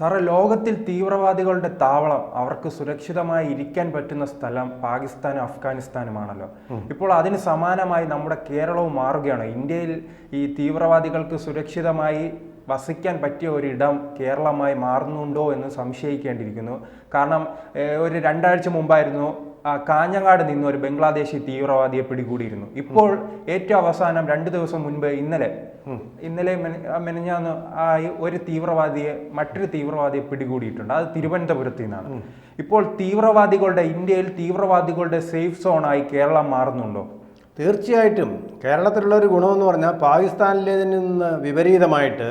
സാറേ ലോകത്തിൽ തീവ്രവാദികളുടെ താവളം അവർക്ക് സുരക്ഷിതമായി ഇരിക്കാൻ പറ്റുന്ന സ്ഥലം പാകിസ്ഥാനും അഫ്ഗാനിസ്ഥാനുമാണല്ലോ. ഇപ്പോൾ അതിന് സമാനമായി നമ്മുടെ കേരളവും മാറുകയാണ്. ഇന്ത്യയിൽ ഈ തീവ്രവാദികൾക്ക് സുരക്ഷിതമായി വസിക്കാൻ പറ്റിയ ഒരിടം കേരളമായി മാറുന്നുണ്ടോ എന്ന് സംശയിക്കേണ്ടിയിരിക്കുന്നു. കാരണം ഒരു രണ്ടാഴ്ച മുമ്പായിരുന്നു കാഞ്ഞങ്ങാട് നിന്ന് ഒരു ബംഗ്ലാദേശി തീവ്രവാദിയെ പിടികൂടിയിരുന്നു. ഇപ്പോൾ ഏറ്റവും അവസാനം രണ്ട് ദിവസം മുൻപ് ഇന്നലെ ഇന്നലെ മെനഞ്ഞാന്ന് ആ ഒരു തീവ്രവാദിയെ മറ്റൊരു തീവ്രവാദിയെ പിടികൂടിയിട്ടുണ്ട്. അത് തിരുവനന്തപുരത്ത് നിന്നാണ്. ഇപ്പോൾ തീവ്രവാദികളുടെ ഇന്ത്യയിൽ തീവ്രവാദികളുടെ സേഫ് സോണായി കേരളം മാറുന്നുണ്ടോ? തീർച്ചയായിട്ടും. കേരളത്തിലുള്ള ഒരു ഗുണമെന്ന് പറഞ്ഞാൽ പാകിസ്ഥാനിലേതിൽ നിന്ന് വിപരീതമായിട്ട്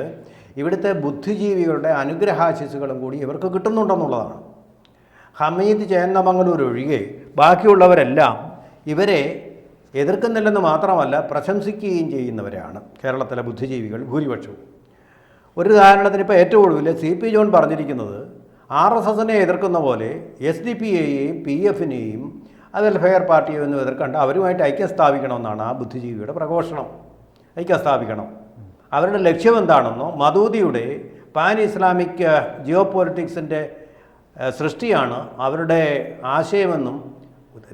ഇവിടുത്തെ ബുദ്ധിജീവികളുടെ അനുഗ്രഹാശിസുകളും കൂടി ഇവർക്ക് കിട്ടുന്നുണ്ടെന്നുള്ളതാണ്. ഹമീദ് ചേന്നമംഗലൂർ ഒഴികെ ബാക്കിയുള്ളവരെല്ലാം ഇവരെ എതിർക്കുന്നില്ലെന്ന് മാത്രമല്ല പ്രശംസിക്കുകയും ചെയ്യുന്നവരാണ് കേരളത്തിലെ ബുദ്ധിജീവികൾ ഭൂരിപക്ഷവും. ഒരു ഉദാഹരണത്തിന് ഇപ്പോൾ ഏറ്റവും ഒടുവിൽ സി പി ജോൺ പറഞ്ഞിരിക്കുന്നത് ആർ എസ് എസിനെ എതിർക്കുന്ന പോലെ എസ് ഡി പി എയെയും പി എഫിനെയും വെൽഫെയർ പാർട്ടിയെ ഒന്നും എതിർക്കണ്ട. അവരുമായിട്ട് ഐക്യം സ്ഥാപിക്കണമെന്നാണ് ആ ബുദ്ധിജീവിയുടെ പ്രഘോഷണം. ഐക്യം സ്ഥാപിക്കണം അവരുടെ ലക്ഷ്യം എന്താണെന്നോ മദൂദിയുടെ പാൻ ഇസ്ലാമിക് ജിയോ പൊളിറ്റിക്സിന്റെ സൃഷ്ടിയാണ് അവരുടെ ആശയമെന്നും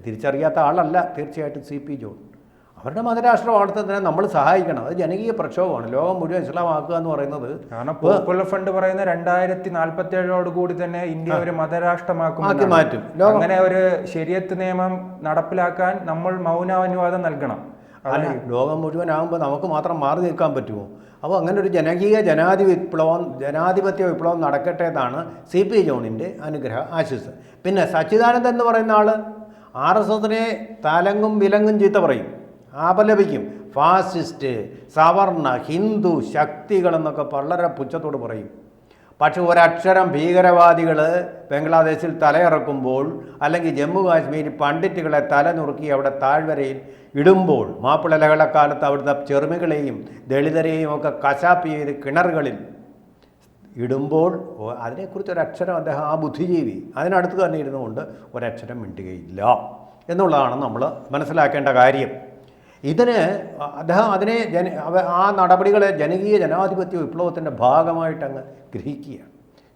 തിരിച്ചറിയാത്ത ആളല്ല തീർച്ചയായിട്ടും സി പി ജോൺ. അവരുടെ മതരാഷ്ട്ര വളർത്തുന്നതിനെ നമ്മൾ സഹായിക്കണം. അത് ജനകീയ പ്രക്ഷോഭമാണ്. ലോകം മുഴുവൻ ഇസ്ലാമാക്കുക എന്ന് പറയുന്നത് കാരണം പോപ്പുലർ ഫണ്ട് പറയുന്ന രണ്ടായിരത്തി നാൽപ്പത്തി ഏഴോട് കൂടി തന്നെ ഇന്ത്യ ഒരു മതരാഷ്ട്രമാക്കും ആക്കി. മാറ്റും. അങ്ങനെ ഒരു ശരിയത്ത് നിയമം നടപ്പിലാക്കാൻ നമ്മൾ മൗനാനുവാദം നൽകണം. അല്ല ലോകം മുഴുവൻ ആകുമ്പോൾ നമുക്ക് മാത്രം മാറി നിൽക്കാൻ പറ്റുമോ? അപ്പോൾ അങ്ങനെ ഒരു ജനകീയ ജനാധി വിപ്ലവം ജനാധിപത്യ വിപ്ലവം നടക്കട്ടെ എന്നാണ് സി പി ജോണിന്റെ അനുഗ്രഹ ആശിസ്. പിന്നെ സച്ചിദാനന്ദൻ എന്ന് പറയുന്ന ആൾ ആർ എസ് എസിനെ തലങ്ങും വിലങ്ങും ചീത്ത പറയും. ആപലപിക്കും ഫാസിസ്റ്റ് സവർണ ഹിന്ദു ശക്തികളെന്നൊക്കെ വളരെ പുച്ഛത്തോട് പറയും. പക്ഷെ ഒരക്ഷരം ഭീകരവാദികൾ ബംഗ്ലാദേശിൽ തലയിറക്കുമ്പോൾ അല്ലെങ്കിൽ ജമ്മു കാശ്മീരി പണ്ഡിറ്റുകളെ തല നുറുക്കി അവിടെ താഴ്വരയിൽ ഇടുമ്പോൾ മാപ്പിള ലഹളക്കാലത്ത് അവിടുത്തെ ചെറുമികളെയും ദളിതരെയും ഒക്കെ കശാപ്പ് ചെയ്ത് കിണറുകളിൽ ഇടുമ്പോൾ അതിനെക്കുറിച്ച് ഒരക്ഷരം അദ്ദേഹം ആ ബുദ്ധിജീവി അതിനടുത്ത് തന്നെ ഇരുന്നുകൊണ്ട് ഒരക്ഷരം മിണ്ടുകയില്ല. എന്നുള്ളതാണ് നമ്മൾ മനസ്സിലാക്കേണ്ട കാര്യം. ഇതിന് അദ്ദേഹം അതിനെ ജന ആ നടപടികളെ ജനകീയ ജനാധിപത്യ വിപ്ലവത്തിന്റെ ഭാഗമായിട്ടങ്ങ് ഗ്രഹിക്കുകയാണ്.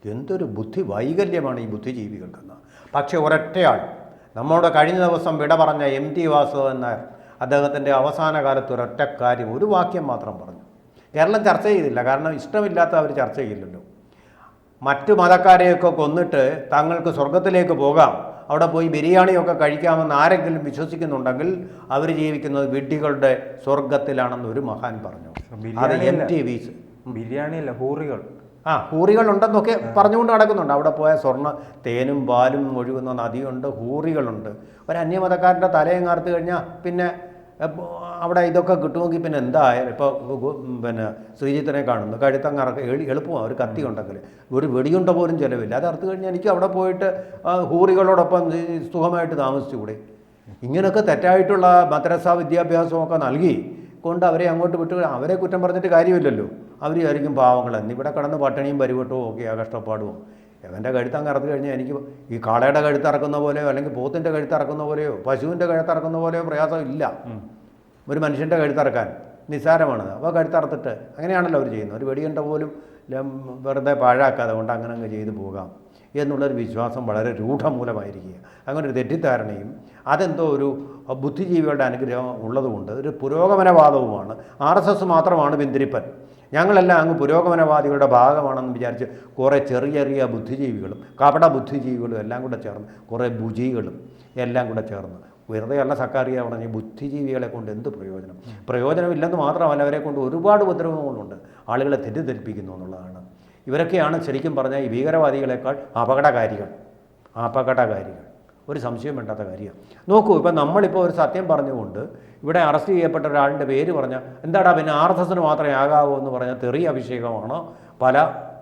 എന്തൊരു ബുദ്ധി വൈകല്യമാണ് ഈ ബുദ്ധിജീവികൾക്കെന്ന്. പക്ഷേ ഒരൊറ്റയാൾ നമ്മോട് കഴിഞ്ഞ ദിവസം വിട പറഞ്ഞ എം ടി വാസുദേവൻ നായർ അദ്ദേഹത്തിന്റെ അവസാന കാലത്ത് ഒരൊറ്റ കാര്യം ഒരു വാക്യം മാത്രം പറഞ്ഞു. കേരളം ചർച്ച ചെയ്തില്ല കാരണം ഇഷ്ടമില്ലാത്ത അവർ ചർച്ച ചെയ്യില്ലല്ലോ. മറ്റു മതക്കാരെയൊക്കെ കൊന്നിട്ട് തങ്ങൾക്ക് സ്വർഗത്തിലേക്ക് പോകാം. അവിടെ പോയി ബിരിയാണിയൊക്കെ കഴിക്കാമെന്ന് ആരെങ്കിലും വിശ്വസിക്കുന്നുണ്ടെങ്കിൽ അവർ ജീവിക്കുന്നത് വിഡ്ഢികളുടെ സ്വർഗത്തിലാണെന്ന് ഒരു മഹാൻ പറഞ്ഞു. അത് എം ബിരിയാണിയല്ല. ടി വീസ് ബിരിയാണി അല്ല ഹൂറികൾ. ആ ഹൂറികളുണ്ടെന്നൊക്കെ പറഞ്ഞുകൊണ്ട് നടക്കുന്നുണ്ട്. അവിടെ പോയ സ്വർണ തേനും പാലും ഒഴുകുന്ന നദിയുണ്ട് ഹൂറികളുണ്ട്. ഒരു അന്യമതക്കാരന്റെ തലയും കാർത്ത് കഴിഞ്ഞാൽ പിന്നെ അവിടെ ഇതൊക്കെ കിട്ടുമെങ്കിൽ പിന്നെ എന്തായാലും ഇപ്പോൾ പിന്നെ ശ്രീജിത്തിനെ കാണുന്നു. കഴുത്തങ്ങ ഇറക്ക എളി എളുപ്പമാണ് ഒരു കത്തി ഉണ്ടെങ്കിൽ. ഒരു വെടിയുണ്ട പോലും ചിലവില്ല. അത് അർത്ഥം കഴിഞ്ഞാൽ എനിക്ക് അവിടെ പോയിട്ട് ഹൂറികളോടൊപ്പം സുഖമായിട്ട് താമസിച്ചുകൂടെ. ഇങ്ങനെയൊക്കെ തെറ്റായിട്ടുള്ള മദ്രസ വിദ്യാഭ്യാസമൊക്കെ നൽകി കൊണ്ട് അവരെ അങ്ങോട്ട് വിട്ട് അവരെ കുറ്റം പറഞ്ഞിട്ട് കാര്യമില്ലല്ലോ. അവർ പാവങ്ങൾ പാവങ്ങളെന്ന് ഇവിടെ കിടന്ന് പട്ടിണിയും പരിവട്ടവും ഒക്കെയാ കഷ്ടപ്പാടും. അവന്റെ കഴുത്തങ്ങ് ഇറക്കി കഴിഞ്ഞാൽ എനിക്ക് ഈ കാളയുടെ കഴുത്തിറക്കുന്ന പോലെയോ അല്ലെങ്കിൽ പോത്തിന്റെ കഴുത്തിറക്കുന്ന പോലെയോ പശുവിന്റെ കഴുത്തിറക്കുന്ന പോലെയോ പ്രയാസം ഇല്ല. ഒരു മനുഷ്യന്റെ കഴുത്തറക്കാൻ. നിസ്സാരമാണ് അപ്പോൾ കഴുത്തറത്തിട്ട് അങ്ങനെയാണല്ലോ അവർ ചെയ്യുന്നത്. ഒരു വെടിയുണ്ട പോലും വെറുതെ പാഴാക്കാതെ കൊണ്ട് അങ്ങനെ അങ്ങ് ചെയ്തു പോകാം എന്നുള്ളൊരു വിശ്വാസം വളരെ രൂഢമൂലമായിരിക്കുക. അങ്ങനെ ഒരു തെറ്റിദ്ധാരണയും അതെന്തോ ഒരു ബുദ്ധിജീവികളുടെ അനുഗ്രഹം ഉള്ളതുകൊണ്ട് ഒരു പുരോഗമനവാദവുമാണ്. ആർ എസ് എസ് മാത്രമാണ് പിന്തിരിപ്പൻ. ഞങ്ങളെല്ലാം അങ്ങ് പുരോഗമനവാദികളുടെ ഭാഗമാണെന്ന് വിചാരിച്ച് കുറേ ചെറിയ ചെറിയ ബുദ്ധിജീവികളും കപട ബുദ്ധിജീവികളും എല്ലാം കൂടെ ചേർന്ന് കുറേ ഭുജികളും എല്ലാം കൂടെ ചേർന്ന് വെറുതെയല്ല സക്കാറിയ പറഞ്ഞ് ബുദ്ധിജീവികളെ കൊണ്ട് എന്ത് പ്രയോജനം? പ്രയോജനമില്ലെന്ന് മാത്രമല്ല അവരെ കൊണ്ട് ഒരുപാട് ഉപദ്രവങ്ങളുണ്ട്. ആളുകളെ തെറ്റിദ്ധരിപ്പിക്കുന്നു എന്നുള്ളതാണ്. ഇവരൊക്കെയാണ് ശരിക്കും പറഞ്ഞാൽ ഈ ഭീകരവാദികളെക്കാൾ അപകടകാരികൾ. അപകടകാരികൾ. ഒരു സംശയം വേണ്ടാത്ത കാര്യമാണ് നോക്കൂ ഇപ്പം നമ്മളിപ്പോൾ ഒരു സത്യം പറഞ്ഞുകൊണ്ട് ഇവിടെ അറസ്റ്റ് ചെയ്യപ്പെട്ട ഒരാളിന്റെ പേര് പറഞ്ഞാൽ എന്താടാ പിന്നെ ആർ എസ് എസിന് മാത്രമേ ആകാവൂ എന്ന് പറഞ്ഞാൽ തെറി അഭിഷേകമാണ് പല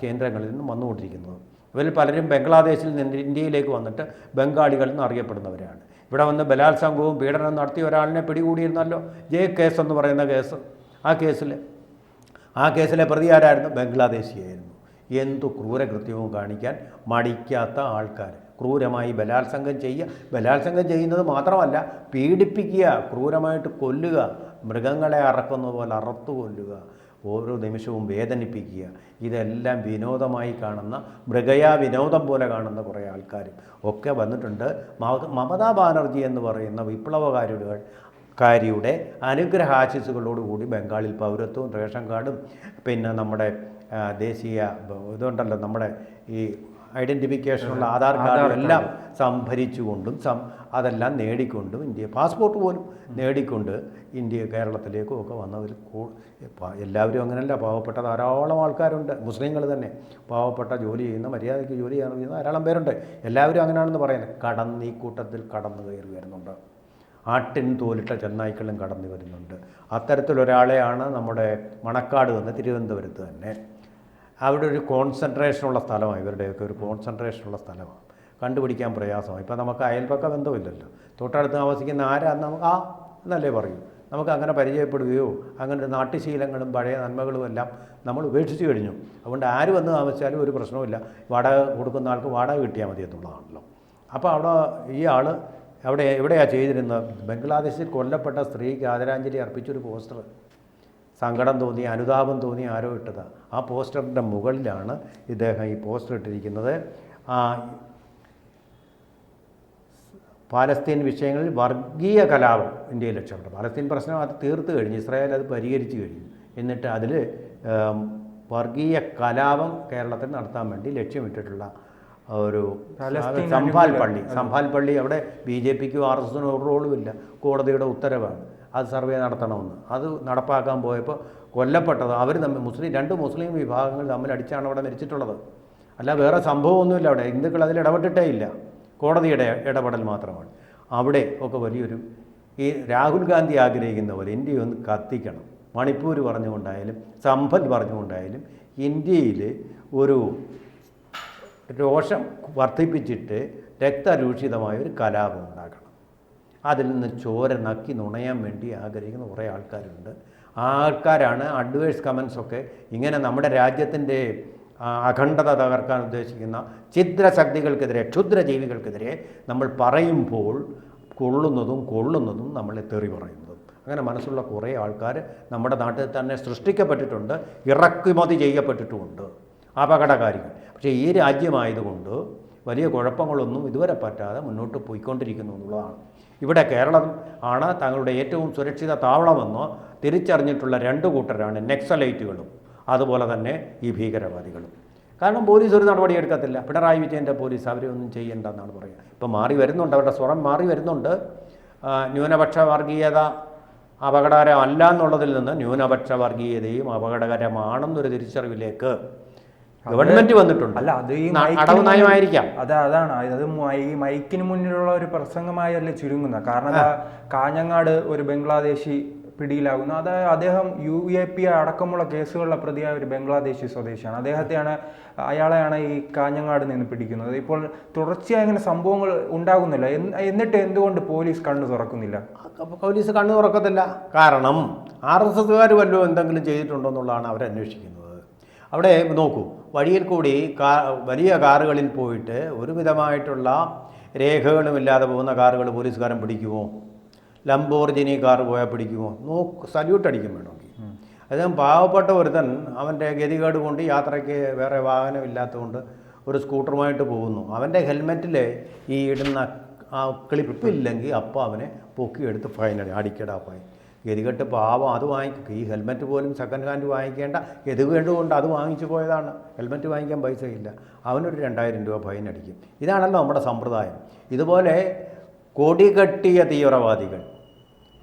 കേന്ദ്രങ്ങളിൽ നിന്നും വന്നുകൊണ്ടിരിക്കുന്നത്? ഇവരിൽ പലരും ബംഗ്ലാദേശിൽ നിന്ന് ഇന്ത്യയിലേക്ക് വന്നിട്ട് ബംഗാളികളിൽ നിന്ന് അറിയപ്പെടുന്നവരാണ്. ഇവിടെ വന്ന് ബലാത്സംഗവും പീഡനവും നടത്തിയ ഒരാളിനെ പിടികൂടിയിരുന്നല്ലോ. ജെ കേസ് എന്ന് പറയുന്ന കേസ്. ആ കേസിൽ ആ കേസിലെ പ്രതി ആരായിരുന്നു? ബംഗ്ലാദേശിയായിരുന്നു. എന്തു ക്രൂരകൃത്യവും കാണിക്കാൻ മടിക്കാത്ത ആൾക്കാർ. ക്രൂരമായി ബലാത്സംഗം ചെയ്യുക ബലാത്സംഗം ചെയ്യുന്നത് മാത്രമല്ല പീഡിപ്പിക്കുക ക്രൂരമായിട്ട് കൊല്ലുക മൃഗങ്ങളെ അറക്കുന്ന പോലെ അറുത്തു കൊല്ലുക ഓരോ നിമിഷവും വേദനിപ്പിക്കുക. ഇതെല്ലാം വിനോദമായി കാണുന്ന മൃഗയാ വിനോദം പോലെ കാണുന്ന കുറേ ആൾക്കാരും ഒക്കെ വന്നിട്ടുണ്ട്. മമ- മമതാ ബാനർജി എന്ന് പറയുന്ന വിപ്ലവകാരികൾ കാരിയുടെ അനുഗ്രഹാശിസുകളോടുകൂടി ബംഗാളിൽ പൗരത്വവും റേഷൻ കാർഡും പിന്നെ നമ്മുടെ ദേശീയ ഇതുണ്ടല്ലോ നമ്മുടെ ഈ ഐഡന്റിഫിക്കേഷനുള്ള ആധാർ കാർഡ് എല്ലാം സംഭരിച്ചുകൊണ്ടും സം അതെല്ലാം നേടിക്കൊണ്ടും ഇന്ത്യ പാസ്പോർട്ട് പോലും നേടിക്കൊണ്ട് ഇന്ത്യ കേരളത്തിലേക്കും ഒക്കെ വന്നതിൽ എല്ലാവരും അങ്ങനെയല്ല പാവപ്പെട്ട ധാരാളം ആൾക്കാരുണ്ട്. മുസ്ലിങ്ങൾ തന്നെ. പാവപ്പെട്ട ജോലി ചെയ്യുന്ന മര്യാദയ്ക്ക് ജോലി ചെയ്യുന്ന ധാരാളം പേരുണ്ട്. എല്ലാവരും അങ്ങനെയാണെന്ന് പറയുന്നത്. കടന്ന് ഈ കൂട്ടത്തിൽ കടന്നു കയറി വരുന്നുണ്ട്. ആട്ടിൻ തോലിട്ട ചെന്നായ്ക്കളും കടന്നു വരുന്നുണ്ട്. അത്തരത്തിലൊരാളെയാണ് നമ്മുടെ മണക്കാട് തന്നെ തിരുവനന്തപുരത്ത് തന്നെ. അവിടെ ഒരു കോൺസെൻട്രേഷനുള്ള സ്ഥലമാണ്. ഇവരുടെയൊക്കെ ഒരു കോൺസെൻട്രേഷനുള്ള സ്ഥലമാണ്. കണ്ടുപിടിക്കാൻ പ്രയാസമാണ്. ഇപ്പം നമുക്ക് അയൽപക്ക ബന്ധമില്ലല്ലോ. തൊട്ടടുത്ത് താമസിക്കുന്ന ആരാന്ന് നമുക്ക് ആ എന്നല്ലേ പറയൂ? നമുക്ക് അങ്ങനെ പരിചയപ്പെടുകയോ അങ്ങനെ നാട്ടുശീലങ്ങളും പഴയ നന്മകളും എല്ലാം നമ്മൾ ഉപേക്ഷിച്ച് കഴിഞ്ഞു. അതുകൊണ്ട് ആര് വന്ന് താമസിച്ചാലും ഒരു പ്രശ്നവുമില്ല. വാടക കൊടുക്കുന്ന ആൾക്ക് വാടക കിട്ടിയാൽ മതി എന്നുള്ളതാണല്ലോ. അപ്പോൾ അവിടെ ഈ ആൾ അവിടെ എവിടെയാണ് ചെയ്തിരുന്നത്? ബംഗ്ലാദേശിൽ കൊല്ലപ്പെട്ട സ്ത്രീക്ക് ആദരാഞ്ജലി അർപ്പിച്ചൊരു പോസ്റ്റർ സങ്കടം തോന്നി അനുതാപം തോന്നി ആരോ ഇട്ടതാണ് ആ പോസ്റ്ററിന്റെ മുകളിലാണ് ഇദ്ദേഹം ഈ പോസ്റ്റർ ഇട്ടിരിക്കുന്നത്. ആ, പാലസ്തീൻ വിഷയങ്ങളിൽ വർഗീയ കലാപം ഇന്ത്യയിൽ രക്ഷപ്പെട്ടു. പാലസ്തീൻ പ്രശ്നം അത് തീർത്ത് കഴിഞ്ഞു. ഇസ്രായേൽ അത് പരിഹരിച്ചു കഴിഞ്ഞു. എന്നിട്ട് അതിൽ വർഗീയ കലാപം കേരളത്തിൽ നടത്താൻ വേണ്ടി ലക്ഷ്യമിട്ടിട്ടുള്ള ഒരു സംഭാൽ പള്ളി. സംഭാൽ പള്ളി അവിടെ ബി ജെ പിക്കും ആർ എസ് എസിനും ഒരു റോളുമില്ല കോടതിയുടെ ഉത്തരവാണ്. അത് സർവേ നടത്തണമെന്ന്. അത് നടപ്പാക്കാൻ പോയപ്പോൾ കൊല്ലപ്പെട്ടത് അവർ തമ്മിൽ മുസ്ലിം രണ്ട് മുസ്ലിം വിഭാഗങ്ങൾ തമ്മിൽ അടിച്ചാണ് അവിടെ മരിച്ചിട്ടുള്ളത്. അല്ല വേറെ സംഭവമൊന്നുമില്ല അവിടെ. ഹിന്ദുക്കൾ അതിൽ ഇടപെട്ടിട്ടേ ഇല്ല. കോടതിയുടെ ഇടപെടൽ മാത്രമാണ്. അവിടെ ഒക്കെ വലിയൊരു ഈ രാഹുൽ ഗാന്ധി ആഗ്രഹിക്കുന്ന പോലെ ഇന്ത്യ ഒന്ന് കത്തിക്കണം. മണിപ്പൂർ പറഞ്ഞുകൊണ്ടായാലും സമ്പൽ പറഞ്ഞുകൊണ്ടായാലും ഇന്ത്യയിൽ ഒരു രോഷം വർദ്ധിപ്പിച്ചിട്ട് രക്തരൂഷിതമായ ഒരു കലാപം ഉണ്ടാക്കണം. അതിൽ നിന്ന് ചോര നക്കി നുണയാൻ വേണ്ടി ആഗ്രഹിക്കുന്ന കുറേ ആൾക്കാരുണ്ട്. ആ ആൾക്കാരാണ് അഡ്വേഴ്സ് കമൻസൊക്കെ ഇങ്ങനെ നമ്മുടെ രാജ്യത്തിന്റെ അഖണ്ഡത തകർക്കാൻ ഉദ്ദേശിക്കുന്ന ഛിദ്രശക്തികൾക്കെതിരെ ക്ഷുദ്രജീവികൾക്കെതിരെ നമ്മൾ പറയുമ്പോൾ കൊള്ളുന്നതും കൊള്ളുന്നതും നമ്മളെ തെറി പറയുന്നതും. അങ്ങനെ മനസ്സുള്ള കുറേ ആൾക്കാർ നമ്മുടെ നാട്ടിൽ തന്നെ സൃഷ്ടിക്കപ്പെട്ടിട്ടുണ്ട് ഇറക്കുമതി ചെയ്യപ്പെട്ടിട്ടുമുണ്ട്. അപകടകാരികൾ. പക്ഷേ ഈ രാജ്യമായതുകൊണ്ട് വലിയ കുഴപ്പങ്ങളൊന്നും ഇതുവരെ പറ്റാതെ മുന്നോട്ട് പോയിക്കൊണ്ടിരിക്കുന്നു എന്നുള്ളതാണ്. ഇവിടെ കേരളം ആണ് തങ്ങളുടെ ഏറ്റവും സുരക്ഷിത താവളമെന്ന് തിരിച്ചറിഞ്ഞിട്ടുള്ള രണ്ട് കൂട്ടരാണ് നെക്സലൈറ്റുകളും അതുപോലെ തന്നെ ഈ ഭീകരവാദികളും. കാരണം പോലീസ് ഒരു നടപടി എടുക്കത്തില്ല. പിണറായി വിജയന്റെ പോലീസ് അവരെ ഒന്നും ചെയ്യേണ്ടെന്നാണ് പറയുക. ഇപ്പം മാറി വരുന്നുണ്ട് അവരുടെ സ്വരം മാറി വരുന്നുണ്ട്. ന്യൂനപക്ഷ വർഗീയത അപകടകരമല്ല എന്നുള്ളതിൽ നിന്ന് ന്യൂനപക്ഷ വർഗീയതയും അപകടകരമാണെന്നൊരു തിരിച്ചറിവിലേക്ക് ഗവൺമെന്റ് വന്നിട്ടുണ്ട്. അല്ല അത് ഈ മൈക്കിന് അടവ് നയമായിരിക്കാം. അത് അതാണ്. അത് ഈ മൈക്കിന് മുന്നിലുള്ള ഒരു പ്രസംഗമായല്ലേ ചുരുങ്ങുന്നത്? കാരണം കാഞ്ഞങ്ങാട് ഒരു ബംഗ്ലാദേശി പിടിയിലാകുന്നു. അത് അദ്ദേഹം യു എ പി അടക്കമുള്ള കേസുകളിലെ പ്രതിയായ ഒരു ബംഗ്ലാദേശി സ്വദേശിയാണ്. അദ്ദേഹത്തെയാണ് അയാളെയാണ് ഈ കാഞ്ഞങ്ങാട് നിന്ന് പിടിക്കുന്നത്. ഇപ്പോൾ തുടർച്ചയായി ഇങ്ങനെ സംഭവങ്ങൾ ഉണ്ടാകുന്നില്ല. എന്നിട്ട് എന്തുകൊണ്ട് പോലീസ് കണ്ണു തുറക്കുന്നില്ല? പോലീസ് കണ്ണു തുറക്കത്തില്ല. കാരണം ആർ എസ് എസ്സുകാർ വല്ലതും എന്തെങ്കിലും ചെയ്തിട്ടുണ്ടോ എന്നുള്ളതാണ് അവരന്വേഷിക്കുന്നത്. അവിടെ നോക്കൂ വഴിയിൽ കൂടി കാ വലിയ കാറുകളിൽ പോയിട്ട് ഒരുവിധമായിട്ടുള്ള രേഖകളും രേഖകളുമില്ലാതെ പോകുന്ന കാറുകൾ പോലീസുകാരൻ പിടിക്കുമോ? ലംബോർജിനി കാർ പോയാൽ പിടിക്കുമോ? നോക്ക് സല്യൂട്ട് അടിക്കും വേണമെങ്കിൽ. അദ്ദേഹം പാവപ്പെട്ട ഒരുത്തൻ അവന്റെ ഗതികേട് കൊണ്ട് യാത്രയ്ക്ക് വേറെ വാഹനം ഇല്ലാത്തതുകൊണ്ട് ഒരു സ്കൂട്ടറുമായിട്ട് പോകുന്നു. അവന്റെ ഹെൽമെറ്റിൽ ഈ ഇടുന്ന ആ ക്ലിപ്പ് ഇല്ലെങ്കിൽ അപ്പോൾ അവനെ പൊക്കിയെടുത്ത് ഫൈൻ അടിക്കടാ ഫൈൻ ഗതികെട്ട് പാവം അത് വാങ്ങിക്കും ഈ ഹെൽമെറ്റ് പോലും സെക്കൻഡ് ഹാൻഡ് വാങ്ങിക്കേണ്ട ഗതികേട് കൊണ്ട് അത് വാങ്ങിച്ചു പോയതാണ്. ഹെൽമെറ്റ് വാങ്ങിക്കാൻ പൈസയില്ല. അവനൊരു രണ്ടായിരം രൂപ ഫൈൻ അടിക്കും. ഇതാണല്ലോ നമ്മുടെ സമ്പ്രദായം. ഇതുപോലെ കൊടികെട്ടിയ തീവ്രവാദികൾ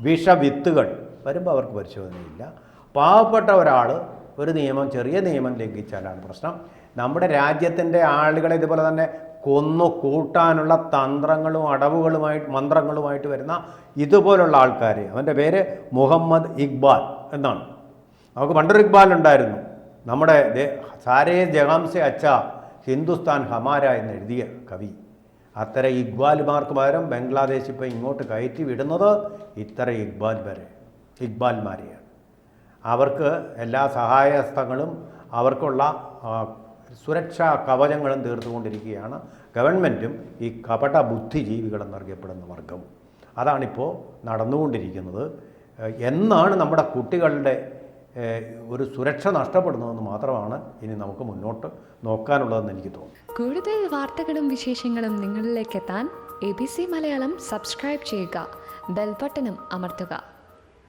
വിഷവിത്തുകൾ വരുമ്പോൾ അവർക്ക് പരിശോധനയില്ല. പാവപ്പെട്ട ഒരാൾ ഒരു നിയമം ചെറിയ നിയമം ലംഘിച്ചാലാണ് പ്രശ്നം. നമ്മുടെ രാജ്യത്തിന്റെ ആളുകളെ ഇതുപോലെ തന്നെ കൊന്നു കൂട്ടാനുള്ള തന്ത്രങ്ങളും അടവുകളുമായിട്ട് മന്ത്രങ്ങളുമായിട്ട് വരുന്ന ഇതുപോലുള്ള ആൾക്കാർ അവന്റെ പേര് മുഹമ്മദ് ഇക്ബാൽ എന്നാണ്. നമുക്ക് പണ്ടൊരു ഇക്ബാൽ ഉണ്ടായിരുന്നു. നമ്മുടെ സാരേ ജഹാംസെ അച്ച ഹിന്ദുസ്ഥാൻ ഹമാര എന്ന് എഴുതിയ കവി. അത്തരം ഇക്ബാൽമാർക്ക് പകരം ബംഗ്ലാദേശ് ഇപ്പോൾ ഇങ്ങോട്ട് കയറ്റി വിടുന്നത് ഇത്തരം ഇക്ബാൽ വരെ ഇക്ബാൽമാരെയാണ് അവർക്ക് എല്ലാ സഹായഹസ്തങ്ങളും അവർക്കുള്ള സുരക്ഷാ കവചങ്ങളും തീർത്തുകൊണ്ടിരിക്കുകയാണ്. ഗവൺമെന്റും ഈ കപട ബുദ്ധിജീവികളെന്നറിയപ്പെടുന്ന വർഗവും. അതാണിപ്പോൾ നടന്നുകൊണ്ടിരിക്കുന്നത്. എന്നാണ് നമ്മുടെ കുട്ടികളുടെ ഒരു സുരക്ഷ നഷ്ടപ്പെടുന്നതെന്ന് മാത്രമാണ് ഇനി നമുക്ക് മുന്നോട്ട് നോക്കാനുള്ളതെന്ന് എനിക്ക് തോന്നുന്നു. കൂടുതൽ വാർത്തകളും വിശേഷങ്ങളും നിങ്ങളിലേക്ക് എത്താൻ A B C Malayalam subscribe ചെയ്യുക. ബെൽബട്ടനും അമർത്തുക.